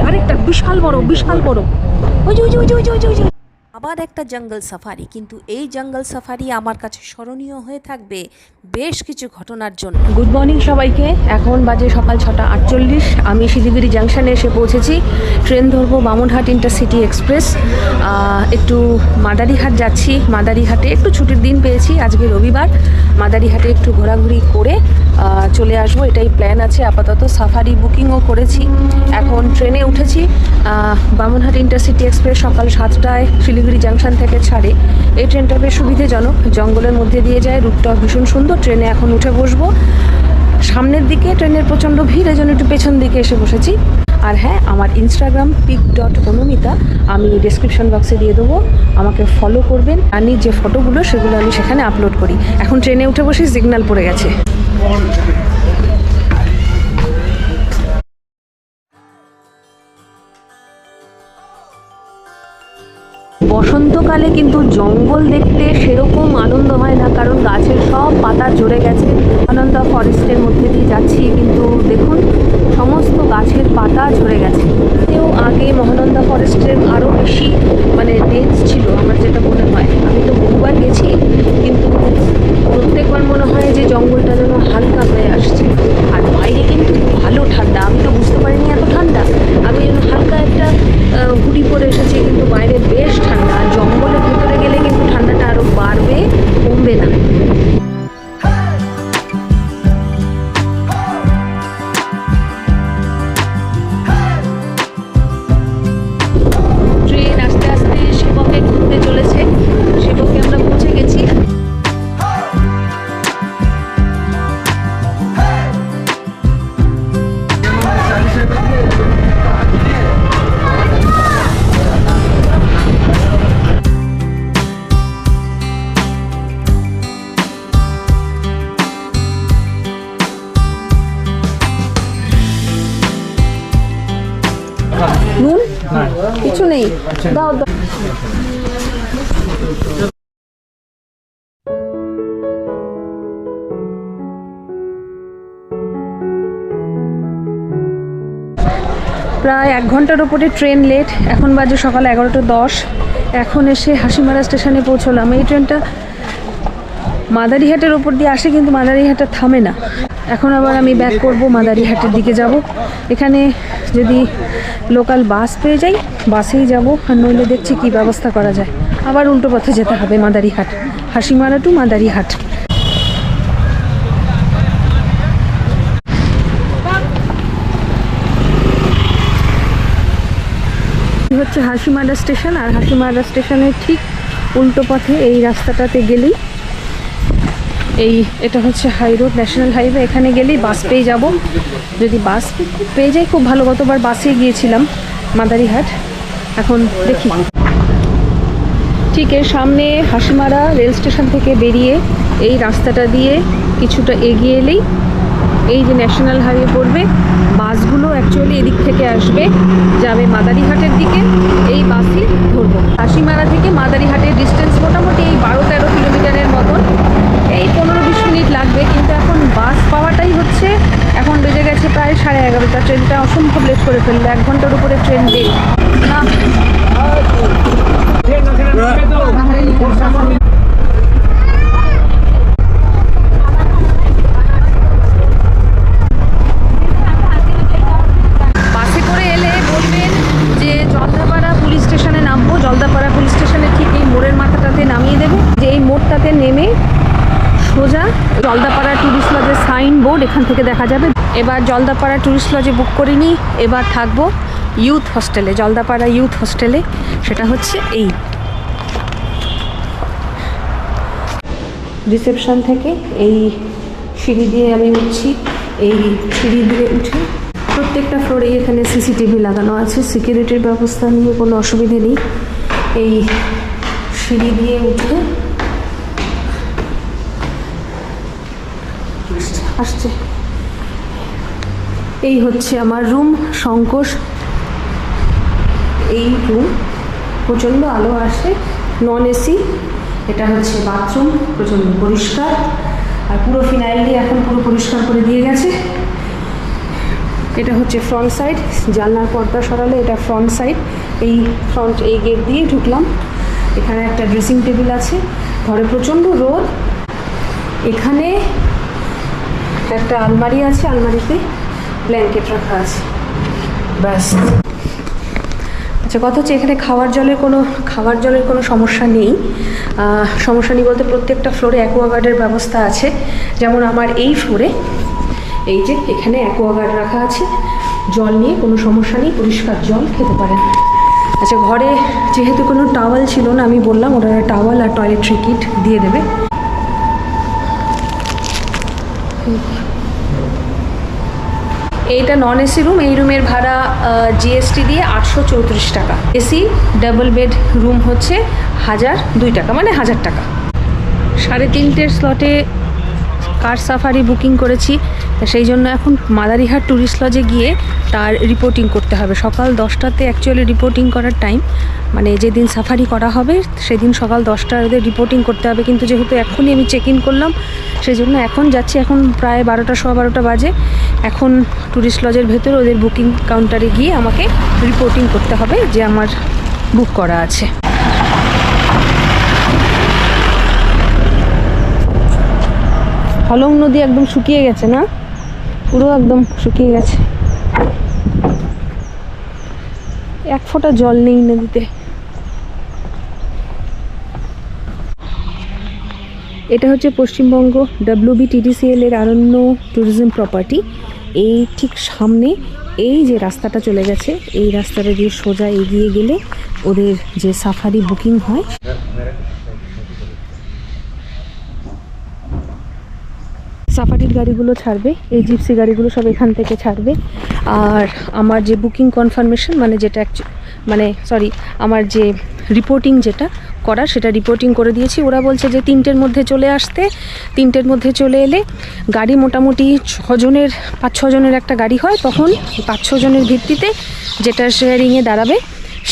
আরেকটা বিশাল বড় বিশাল বড়। ওই যে ওই যে ওই যে ওই যে, ওই যে। আবার একটা জঙ্গল সাফারি, কিন্তু এই জঙ্গল সাফারি আমার কাছে স্মরণীয় হয়ে থাকবে বেশ কিছু ঘটনার জন্য। গুড মর্নিং সবাইকে। এখন বাজে সকাল ছটা আটচল্লিশ। আমি শিলিগুড়ি জাংশনে এসে পৌঁছেছি। ট্রেন ধরবো বামনহাট ইন্টারসিটি এক্সপ্রেস একটু মাদারিহাট যাচ্ছি। মাদারিহাটে একটু ছুটির দিন পেয়েছি। আজকে রবিবার। মাদারিহাটে একটু ঘোরাঘুরি করে চলে আসব। এটাই প্ল্যান আছে। আপাতত সাফারি বুকিংও করেছি। এখন ট্রেনে উঠেছি। বামনহাট ইন্টারসিটি এক্সপ্রেস সকাল সাতটায়। শিলিগুড়ি জাংশন থেকে ছাড়ে। এই ট্রেনটা বেশ সুবিধাজনক। জঙ্গলের মধ্যে দিয়ে যায়, রুটটা ভীষণ সুন্দর। ট্রেনে এখন উঠে বসবো। সামনের দিকে ট্রেনের প্রচণ্ড ভিড়, এই জন্য একটু পেছন দিকে এসে বসেছি। আর হ্যাঁ আমার ইনস্টাগ্রাম পিক ডট অনুমিতা আমি ডিসক্রিপশন বক্সে দিয়ে দেবো। আমাকে ফলো করবেন। আর যে ফটোগুলো সেগুলো আমি সেখানে আপলোড করি। এখন ট্রেনে উঠে বসে সিগন্যাল পড়ে গেছে। বসন্তকালে কিন্তু জঙ্গল দেখতে সেরকম আনন্দ হয় না, কারণ গাছের সব পাতা ঝরে গেছে। আনন্দ ফরেস্টের মধ্যে দিয়ে যাচ্ছি, কিন্তু দেখুন, সমস্ত গাছের পাতা ঝরে গেছে। এও আগে মহানন্দা ফরেস্টের আরও বেশি মানে ডেন্স ছিল, আমার যেটা মনে হয়। আমি তো বহুবার গেছি, কিন্তু প্রত্যেকবার মনে হয় যে জঙ্গলটা যেন হালকা হয়ে আসছে। আর বাইরে কিন্তু ভালো ঠান্ডা। প্রায় এক ঘণ্টার ওপরে ট্রেন লেট, এখন বাজে সকাল এগারোটা দশ। এখন এসে হাসিমারা স্টেশনে পৌঁছলাম। এই ট্রেনটা মাদারিহাটের ওপর দিয়ে আসে, কিন্তু মাদারিহাটে থামে না। এখন আবার আমি ব্যাক করব, মাদারিহাটের দিকে যাব। এখানে যদি লোকাল বাস পেয়ে যাই বাসেই যাব, আর নইলে দেখছি কি ব্যবস্থা করা যায়। আবার উল্টো পথে যেতে হবে মাদারিহাট। হাসিমারা টু মাদারিহাট। হচ্ছে হাসিমারা স্টেশন, আর হাসিমারা স্টেশনের ঠিক উল্টো পথে এই রাস্তাটাতে গেলেই এই এটা হচ্ছে হাই রোড ন্যাশনাল হাইওয়ে এখানে গেলেই বাস পেয়ে যাব। যদি বাস পেয়ে যাই, খুব ভালো, গতবার বাসে গিয়েছিলাম, মাদারিহাট। এখন দেখি। ঠিক এর সামনে হাসিমারা রেল স্টেশন থেকে বেরিয়ে এই রাস্তাটা দিয়ে কিছুটা এগিয়ে এলেই এই যে ন্যাশনাল হাইওয়ে পড়বে বাসগুলো অ্যাকচুয়ালি এদিক থেকে আসবে, যাবে মাদারিহাটের দিকে, এই বাসই ধরবো। হাসিমারা থেকে মাদারিহাটের ডিস্টেন্স মোটামুটি এই বারো তেরো কিলোমিটারের মতন। এই পনেরো বিশ মিনিট লাগবে কিন্তু এখন বাস পাওয়াটাই হচ্ছে এখন বেজে গেছে প্রায় সাড়ে এগারোটা। ট্রেনটা অসম্ভব লেট করে ফেলল এক ঘণ্টার উপরে ট্রেন লেট না বাসে করে এলে বলবেন যে জলদাপাড়া পুলিশ স্টেশনে নামবো জলদাপাড়া পুলিশ স্টেশনে ঠিক এই মোড়ের মাথাটাতে নামিয়ে দেবে যে এই মোড়টাতে নেমে সোজা জলদাপাড়া ট্যুরিস্ট লজের সাইন বোর্ড এখান থেকে দেখা যাবে। এবার জলদাপাড়া ট্যুরিস্ট লজে বুক করে নিই। এবার থাকব ইউথ হোস্টেলে জলদাপাড়া ইউথ হোস্টেলে সেটা হচ্ছে এই। রিসেপশন থেকে এই সিঁড়ি দিয়ে আমি উঠছি। এই সিঁড়ি দিয়ে উঠে প্রত্যেকটা ফ্লোরেই এখানে সিসিটিভি লাগানো আছে। সিকিউরিটির ব্যবস্থা নিয়ে কোনো অসুবিধে নেই। এই সিঁড়ি দিয়ে উঠে আসছে। এই হচ্ছে আমার রুম সংকোষ এই রুম প্রচণ্ড আলো আসে নন এসি এটা হচ্ছে বাথরুম প্রচণ্ড পরিষ্কার। আর পুরো ফিনাইল দিয়ে এখন পুরো পরিষ্কার করে দিয়ে গেছে। এটা হচ্ছে ফ্রন্ট সাইড জানলার পর্দা সরালে এটা ফ্রন্ট সাইড এই ফ্রন্ট এই গেট দিয়ে ঢুকলাম। এখানে একটা ড্রেসিং টেবিল আছে। ঘরে প্রচণ্ড রোদ। এখানে একটা আলমারি আছে, আলমারিতে ব্ল্যাঙ্কেট রাখা আছে। ব্যাস। আচ্ছা কথা হচ্ছে এখানে খাওয়ার জলের কোনো, খাওয়ার জলের কোনো সমস্যা নেই। সমস্যা নেই বলতে প্রত্যেকটা ফ্লোরে অ্যাকোয়াগার্ডের ব্যবস্থা আছে। যেমন আমার এই ফ্লোরে এই যে এখানে অ্যাকোয়াগার্ড রাখা আছে। জল নিয়ে কোনো সমস্যা নেই, পরিষ্কার জল খেতে পারেন। আচ্ছা ঘরে যেহেতু কোনো টাওয়াল ছিল না, আমি বললাম ওরা টাওয়াল আর টয়লেট্রি কিট দিয়ে দেবে। এইটা নন এসি রুম এই রুমের ভাড়া জিএসটি দিয়ে আটশো চৌত্রিশ টাকা। এসি ডাবল বেড রুম হচ্ছে হাজার দুই টাকা মানে হাজার টাকা। সাড়ে তিনটের স্লটে কার সাফারি বুকিং করেছি, সেই জন্য এখন মাদারিহাট ট্যুরিস্ট লজে গিয়ে তার রিপোর্টিং করতে হবে। সকাল দশটাতে অ্যাকচুয়ালি রিপোর্টিং করার টাইম মানে যেদিন সাফারি করা হবে, সেদিন সকাল দশটায় ওদের রিপোর্টিং করতে হবে। কিন্তু যেহেতু এখনই আমি চেক ইন করলাম সেই জন্য এখন যাচ্ছি, এখন প্রায় বারোটা, সোয়া বারোটা বাজে। এখন ট্যুরিস্ট লজের ভেতরে ওদের বুকিং কাউন্টারে গিয়ে আমাকে রিপোর্টিং করতে হবে যে আমার বুক করা আছে। হলং নদী একদম শুকিয়ে গেছে না? পুরো একদম শুকিয়ে গেছে। এক ফোঁটা জল নেই নদীতে। এটা হচ্ছে পশ্চিমবঙ্গ ডাব্লিউবিটিডিসিএল এর আরণ্য ট্যুরিজম প্রপার্টি এই ঠিক সামনে এই যে রাস্তাটা চলে গেছে, এই রাস্তাটা দিয়ে সোজা এগিয়ে গেলে ওদের যে সাফারি বুকিং হয় সাফারির গাড়িগুলো ছাড়বে, এই জিপসি গাড়িগুলো সব এখান থেকে ছাড়বে। আর আমার যে বুকিং কনফার্মেশন মানে যেটা মানে সরি আমার যে রিপোর্টিং যেটা করার, সেটা রিপোর্টিং করে দিয়েছি। ওরা বলছে যে তিনটের মধ্যে চলে আসতে, তিনটের মধ্যে চলে এলে গাড়ি মোটামুটি ছজনের, পাঁচ ছজনের একটা গাড়ি হয়। তখন পাঁচ ছজনের ভিত্তিতে যেটা শেয়ারিংয়ে দাঁড়াবে,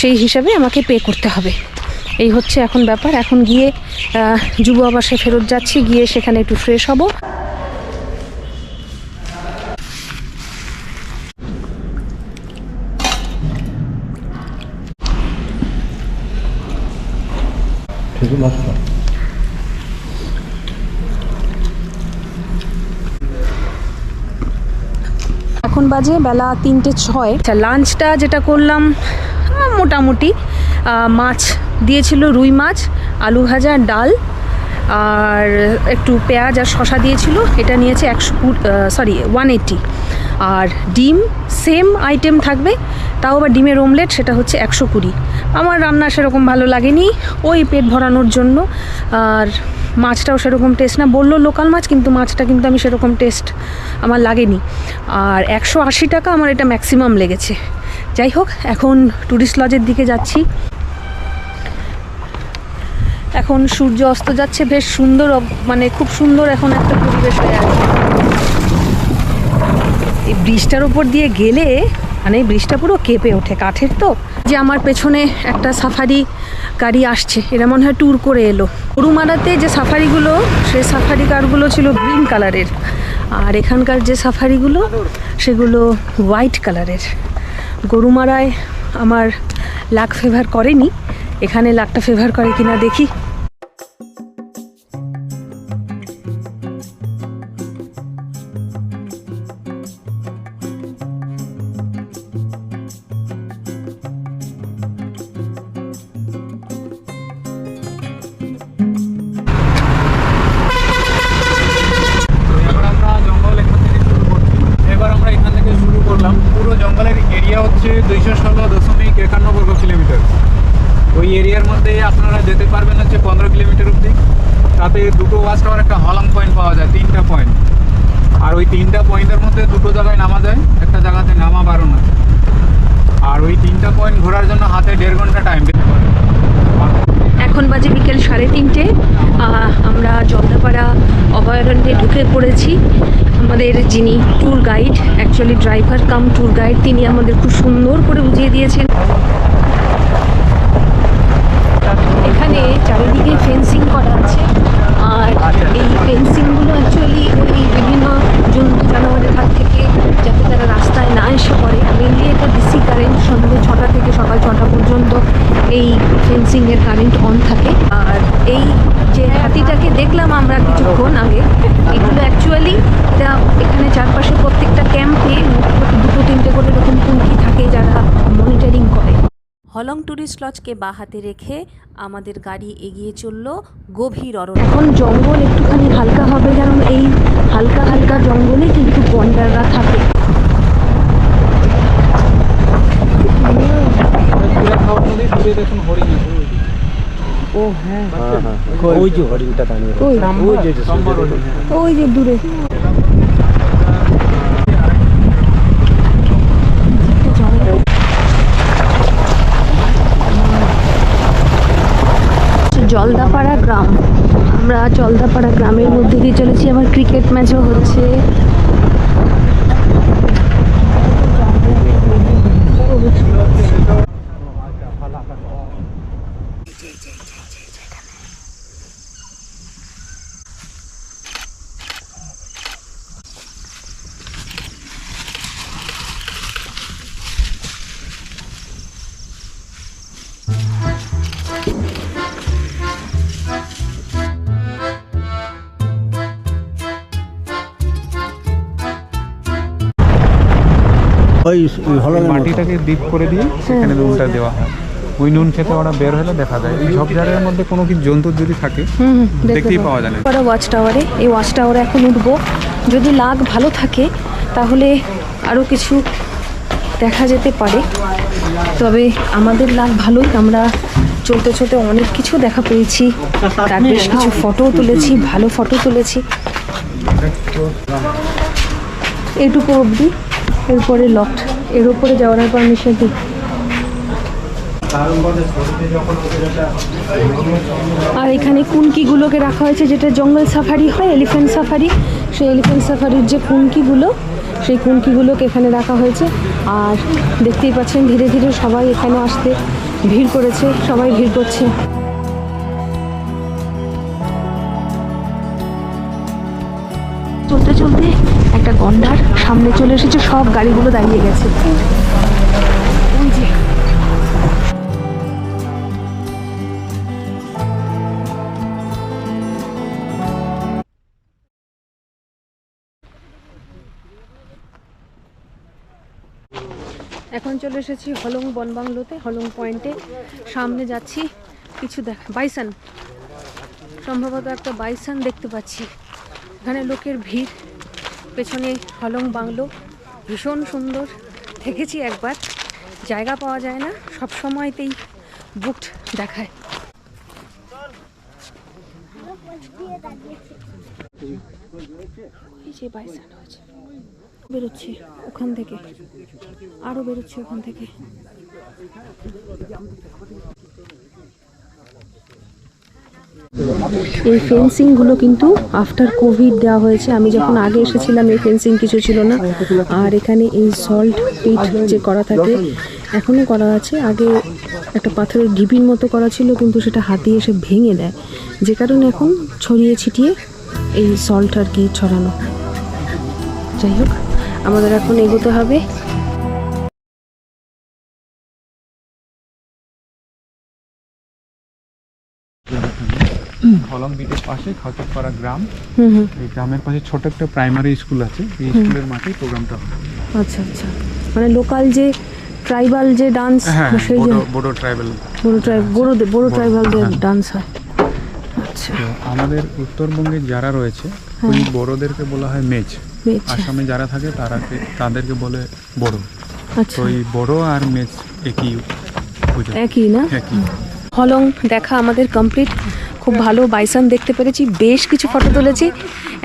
সেই হিসাবে আমাকে পে করতে হবে। এই হচ্ছে এখন ব্যাপার। এখন গিয়ে যুব আবাসে ফেরত যাচ্ছি, গিয়ে সেখানে একটু ফ্রেশ হব। বাজে, বেলা তিনটে ছয়। আচ্ছা লাঞ্চটা যেটা করলাম মোটামুটি মাছ দিয়েছিল, রুই মাছ, আলু ভাজা, ডাল, আর একটু পেঁয়াজ আর শশা দিয়েছিল। এটা নিয়েছে একশো কুড়ি সরি ওয়ান আর ডিম সেম আইটেম থাকবে, তাও আবার ডিমের ওমলেট সেটা হচ্ছে একশো কুড়ি। আমার রান্না সেরকম ভালো লাগেনি, ওই পেট ভরানোর জন্য। আর মাছটাও সেরকম টেস্ট না। বলল লোকাল মাছ, কিন্তু মাছটা কিন্তু আমি সেরকম টেস্ট আমার লাগেনি। আর একশো আশি টাকা আমার এটা ম্যাক্সিমাম লেগেছে। যাই হোক, এখন ট্যুরিস্ট লজের দিকে যাচ্ছি। এখন সূর্য অস্ত যাচ্ছে, বেশ সুন্দর মানে খুব সুন্দর এখন একটা পরিবেশ হয়ে আছে। এই ব্রিজটার উপর দিয়ে গেলে মানে ব্রিজটা পুরো কেঁপে ওঠে, কাঠের তো। যে আমার পেছনে একটা সাফারি গাড়ি আসছে, এরা মনে হয় ট্যুর করে এলো। গরুমারাতে যে সাফারিগুলো সেই সাফারি কারগুলো ছিল গ্রিন কালারের আর এখানকার যে সাফারিগুলো, সেগুলো হোয়াইট কালারের গরুমারায় আমার লাক ফেভার করেনি। এখানে লাকটা ফেভার করে কিনা দেখি। তাতে দুটো ওয়াচ টাওয়ার একটা হলং পয়েন্ট পাওয়া যায়, তিনটা পয়েন্ট আর ওই তিনটা পয়েন্টের মধ্যে দুটো জায়গায় নামা যায়, একটা জায়গাতে নামা বারণ আছে। আর ওই তিনটা পয়েন্ট ঘোরার জন্য হাতে দেড় ঘণ্টা টাইম দিতে পারে এখন বাজে বিকেল সাড়ে তিনটে। আমরা জলদাপাড়া অভয়ারণ্যে ঢুকে পড়েছি। আমাদের যিনি tour guide actually driver cum tour guide তিনি আমাদের খুব সুন্দর করে বুঝিয়ে দিয়েছেন। এখানে চারিদিকে ফেন্সিং করা আছে। আর এই ফেন্সিংগুলো অ্যাকচুয়ালি ওই বিভিন্ন জন্তু জানোয়ারের হাত থেকে যাতে তারা রাস্তায় না এসে পড়ে। মেনলি এটা ডিসি কারেন্ট সন্ধ্যে ছটা থেকে সকাল ছটা পর্যন্ত এই ফেন্সিংয়ের কারেন্ট অন থাকে। আর এই যে হাতিটাকে দেখলাম আমরা কিছুক্ষণ আগে, এগুলো অ্যাকচুয়ালি এটা এখানে চারপাশে প্রত্যেকটা ক্যাম্পে দুটো তিনটে করে এরকম কুলকি থাকে যারা মনিটরিং করে। হলং ট্যুরিস্ট লজকে বা হাতে রেখে আমাদের গাড়ি এগিয়ে চলল গভীর অরণ্য। এখন জঙ্গল একটুখানি হালকা হবে কারণ এই হালকা হালকা জঙ্গলে কিন্তু গন্ডাররা থাকে। ও হ্যাঁ। ওই যে হরিণটা দাঁড়িয়ে ওই ওই যে যে নম্বর হরিণ। হ্যাঁ। ওই যে দূরে। জলদাপাড়া গ্রাম। আমরা জলদাপাড়া গ্রামের মধ্যে দিয়ে চলেছি। আবার ক্রিকেট ম্যাচও হচ্ছে। ওই মাটিটাকে ডিপ করে দিয়ে সেখানে নুনটা দেওয়া হয়। ওই নুন খেতে ওরা বের হলে দেখা যায় এই ঝোপঝাড়ের মধ্যে কোনো কিছু জন্তু যদি থাকে দেখতেই পাওয়া যায় না। ওয়াচ টাওয়ারে এই ওয়াচ টাওয়ারে এখন উঠবো। যদি লাগ ভালো থাকে তাহলে আরও কিছু দেখা যেতে পারে। তবে আমাদের লাগ ভালোই আমরা চলতে চলতে অনেক কিছু দেখা পেয়েছি। তার বেশ কিছু ফটোও তুলেছি ভালো ফটো তুলেছি। এইটুকু অবধি। এরপরে লকড এর উপরে যাওয়ার পারমিশন দিই আর এখানে কুনকিগুলোকে রাখা হয়েছে, যেটা জঙ্গল সাফারি হয় এলিফ্যান্ট সাফারি সেই এলিফ্যান্ট সাফারির যে কুনকিগুলো, সেই কুনকিগুলোকে এখানে রাখা হয়েছে। আর দেখতেই পাচ্ছেন, ধীরে ধীরে সবাই এখানে আসতে ভিড় করেছে, সবাই ভিড় করছে। চলতে চলতে একটা গন্ডার, সামনে চলে এসেছে, সব গাড়িগুলো দাঁড়িয়ে গেছে। এখন চলে এসেছি হলং বনবাংলোতে, হলং পয়েন্টে। সামনে যাচ্ছি কিছু দেখা বাইসান। সম্ভবত একটা বাইসান দেখতে পাচ্ছি। এখানে লোকের ভিড়। পেছনে হলং বাংলো, ভীষণ সুন্দর। থেকেছি একবার, জায়গা পাওয়া যায় না, সব সময়তেই বুকড দেখায়। বেরোচ্ছে ওখান থেকে আরও বেরোচ্ছি ওখান থেকে। এই ফেন্সিংগুলো কিন্তু আফটার কোভিড দেওয়া হয়েছে। আমি যখন আগে এসেছিলাম, এই ফেন্সিং কিছু ছিল না। আর এখানে এই সল্ট পিট যে করা থাকে এখনও করা আছে। আগে একটা পাথরের ঢিপির মতো করা ছিল, কিন্তু সেটা হাতি এসে ভেঙে দেয়। যে কারণে এখন ছড়িয়ে ছিটিয়ে এই সল্ট আর কি ছড়ানো। যাই হোক, আমাদের এখন এগোতে হবে। হলং বিটের পাশে খাউচাপাড়া গ্রাম। এই গ্রামের পাশে ছোট একটা প্রাইমারি স্কুল আছে। এই স্কুলের মাঠেই প্রোগ্রামটা হয়। আচ্ছা আচ্ছা। মানে লোকাল যে ট্রাইবাল যে ডান্স হ্যাঁ সেই যে বড় বড় ট্রাইবেল। বড় ট্রাইব বড় বড় ট্রাইবালদের হ্যাঁ। ডান্স হয়। আচ্ছা। আমাদের উত্তরবঙ্গে যারা রয়েছে ওই বড়দেরকে বলা হয় আচ্ছা আসামে যারা থাকে তারাকে তাদেরকে বলে বড়। আচ্ছা। তো এই বড় আর মেচ একই একই না? হলং দেখা আমাদের কমপ্লিট খুব ভালো বাইসান দেখতে পেরেছি, বেশ কিছু ফটো তুলেছি।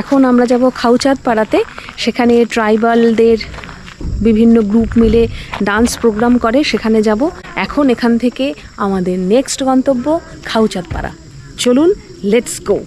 এখন আমরা যাব খাউচাঁদ পাড়াতে, সেখানে ট্রাইবালদের বিভিন্ন গ্রুপ মিলে ডান্স প্রোগ্রাম করে, সেখানে যাব। এখন এখান থেকে আমাদের নেক্সট গন্তব্য খাউচাঁদ পাড়া। চলুন লেটস গো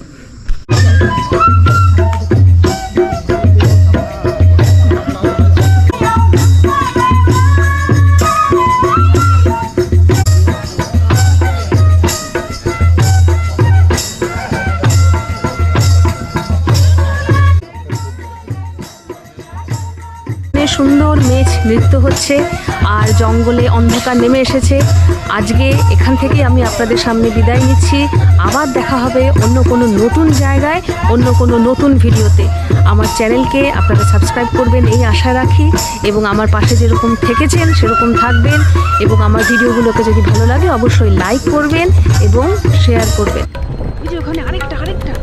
প্রবাহিত হচ্ছে আর জঙ্গলে অন্ধকার নেমে এসেছে। আজকে এখান থেকেই আমি আপনাদের সামনে বিদায় নিচ্ছি। আবার দেখা হবে অন্য কোনো নতুন জায়গায় অন্য কোনো নতুন ভিডিওতে। আমার চ্যানেলকে আপনারা সাবস্ক্রাইব করবেন এই আশা রাখি। এবং আমার পাশে যেরকম থেকেছেন সেরকম থাকবেন। এবং আমার ভিডিওগুলোকে যদি ভালো লাগে অবশ্যই লাইক করবেন এবং শেয়ার করবেন। ওখানে আরেকটা আরেকটা।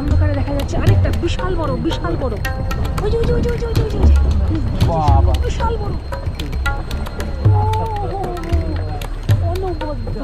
অন্ধকারে দেখা যাচ্ছে আরেকটা বিশাল বড় বিশাল বড়। ওই যে ওই যে ওই যে ওই যে ওই যে, যে বিশাল বড় অনবদ্য